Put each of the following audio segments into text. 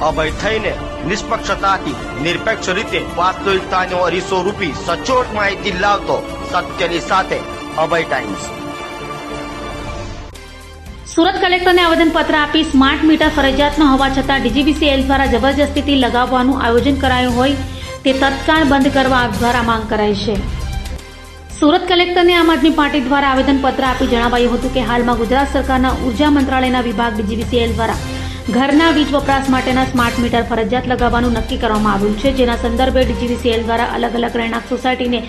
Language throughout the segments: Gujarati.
અભય થઈને નિષ્પક્ષતાથી, નિરપેક્ષ રીતે વાસ્તવિકતાનો અરીસો રૂપી સચોટ માહિતી લાવતો સત્યની સાથે અભય ટાઈમ્સ સુરત કલેક્ટરને આવેદનપત્ર આપી સ્માર્ટ મીટર ફરજિયાત ન હોવા છતાં ડીજીવીસીએલ દ્વારા જબરજસ્તીથી લગાવવાનું આયોજન કરાયું હોય તે તત્કાળ બંધ કરવા દ્વારા માંગ કરાઈ છે. સુરત કલેક્ટરને આમ આદમી પાર્ટી દ્વારા આવેદનપત્ર આપી જણાવાયું હતું કે હાલમાં ગુજરાત સરકારના ઊર્જા મંત્રાલયના વિભાગ ડીજીવીસીએલ દ્વારા ઘરના વીજ વપરાશ માટેના સ્માર્ટ મીટર ફરજિયાત લગાવવાનું નક્કી કરવામાં આવ્યું છે. જેના સંદર્ભે ડીજીવીસીએલ દ્વારા અલગ અલગ રહેણાંક સોસાયટીને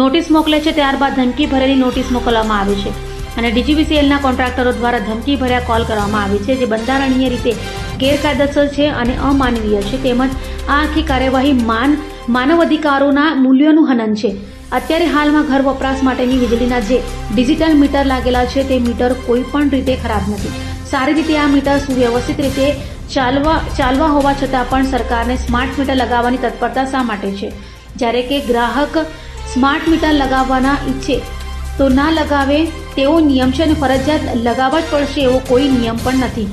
નોટિસ મોકલે છે. ત્યારબાદ ધમકી ભરેલી નોટિસ મોકલવામાં આવે છે. અને ડીજીવીસીએલના કોન્ટ્રાક્ટરો દ્વારા ધમકી ભર્યા કોલ કરવામાં આવે છે. જે બંધારણીય રીતે ગેરકાયદેસર છે અને અમાનવીય છે. તેમજ આ આખી કાર્યવાહી માન, માનવ અધિકારોના મૂલ્યોનું હનન છે. અત્યારે હાલમાં ઘર વપરાશ માટેની વીજળીના જે ડિજિટલ મીટર લાગેલા છે, તે મીટર કોઈ પણ રીતે ખરાબ નથી. સારી રીતે આ મીટર સુવ્યવસ્થિત રીતે ચાલવા ચાલવા હોવા છતાં પણ સરકારને સ્માર્ટ મીટર લગાવવાની તત્પરતા શા માટે છે? જ્યારે કે ગ્રાહક સ્માર્ટ મીટર લગાવવાના ઈચ્છે તો ના લગાવે તેવો નિયમ છે અને ફરજિયાત લગાવવા જ પડશે એવો કોઈ નિયમ પણ નથી.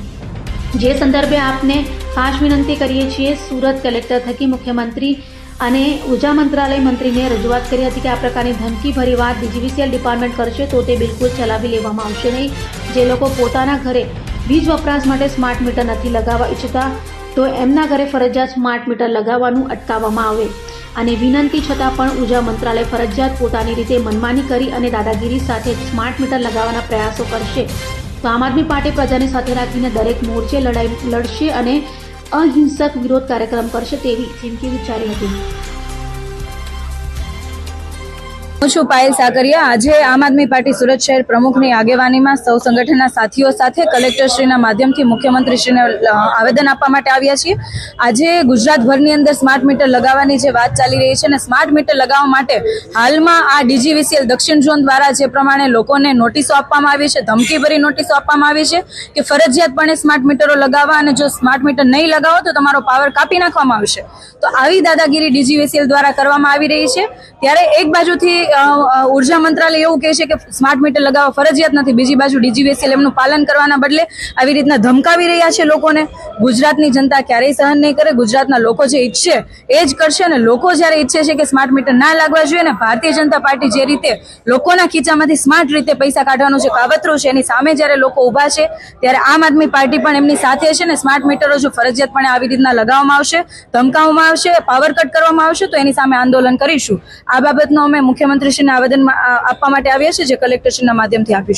જે સંદર્ભે આપને ખાસ વિનંતી કરીએ છીએ સુરત કલેક્ટર થકી મુખ્યમંત્રી અને ઊર્જા મંત્રાલય મંત્રીને રજૂઆત કરી હતી કે આ પ્રકારની ધમકી ભરી વાત ડીજીવીસીએલ ડિપાર્ટમેન્ટ કરશે તો તે બિલકુલ ચલાવી લેવામાં આવશે નહીં. જે લોકો પોતાના ઘરે વીજ વપરાશ માટે સ્માર્ટ મીટર નથી લગાવવા ઈચ્છતા, તો એમના ઘરે ફરજિયાત સ્માર્ટ મીટર લગાવવાનું અટકાવવામાં આવે. અને વિનંતી છતાં પણ ઊર્જા મંત્રાલય ફરજિયાત પોતાની રીતે મનમાની કરી અને દાદાગીરી સાથે સ્માર્ટ મીટર લગાવવાના પ્રયાસો કરશે. તો આમ આદમી પાર્ટી પ્રજાને સાથે રાખીને દરેક મોરચે લડાઈ લડશે અને અહિંસક વિરોધ કાર્યક્રમ કરશે તેવી ચીમકી ઉચ્ચારી હતી. હું છું પાયલ સાકરિયા. આજે આમ આદમી પાર્ટી સુરત શહેર પ્રમુખની આગેવાનીમાં સૌ સંગઠનના સાથીઓ સાથે કલેક્ટરશ્રીના માધ્યમથી મુખ્યમંત્રીશ્રીને આવેદન આપવા માટે આવ્યા છીએ. આજે ગુજરાતભરની અંદર સ્માર્ટ મીટર લગાવવાની જે વાત ચાલી રહી છે અને સ્માર્ટ મીટર લગાવવા માટે હાલમાં આ ડીજીવીસીએલ દક્ષિણ ઝોન દ્વારા જે પ્રમાણે લોકોને નોટિસો આપવામાં આવી છે, ધમકીભરી નોટિસો આપવામાં આવી છે કે ફરજિયાતપણે સ્માર્ટ મીટરો લગાવવા અને જો સ્માર્ટ મીટર નહીં લગાવો તો તમારો પાવર કાપી નાખવામાં આવશે. તો આવી દાદાગીરી ડીજીવીસીએલ દ્વારા કરવામાં આવી રહી છે. ત્યારે એક બાજુથી ઊર્જા મંત્રાલય એવું કહે છે કે સ્માર્ટ મીટર લગાવવા ફરજિયાત નથી. બીજી બાજુ ડીજીવીએસએલ એમનું પાલન કરવાના બદલે આવી રીતના ધમકાવી રહ્યા છે લોકોને. ગુજરાતની જનતા ક્યારેય સહન નહીં કરે. ગુજરાતના લોકો જે ઈચ્છે એ જ કરશે અને લોકો જ્યારે ઈચ્છે છે કે સ્માર્ટ મીટર ના લાગવા જોઈએ અને ભારતીય જનતા પાર્ટી જે રીતે લોકોના ખીચામાંથી સ્માર્ટ રીતે પૈસા કાઢવાનું જે કાવતરું છે એની સામે જ્યારે લોકો ઊભા છે ત્યારે આમ આદમી પાર્ટી પણ એમની સાથે છે ને સ્માર્ટ મીટરો જો ફરજિયાતપણે આવી રીતના લગાવવામાં આવશે, ધમકાવવામાં આવશે પાવર કટ કરવામાં આવશે તો એની સામે આંદોલન કરીશું. આ બાબતનો અમે મુખ્યમંત્રીશ્રીને આવેદન આપવા માટે આવ્યા છે જે કલેક્ટરશ્રીના માધ્યમથી આપીશું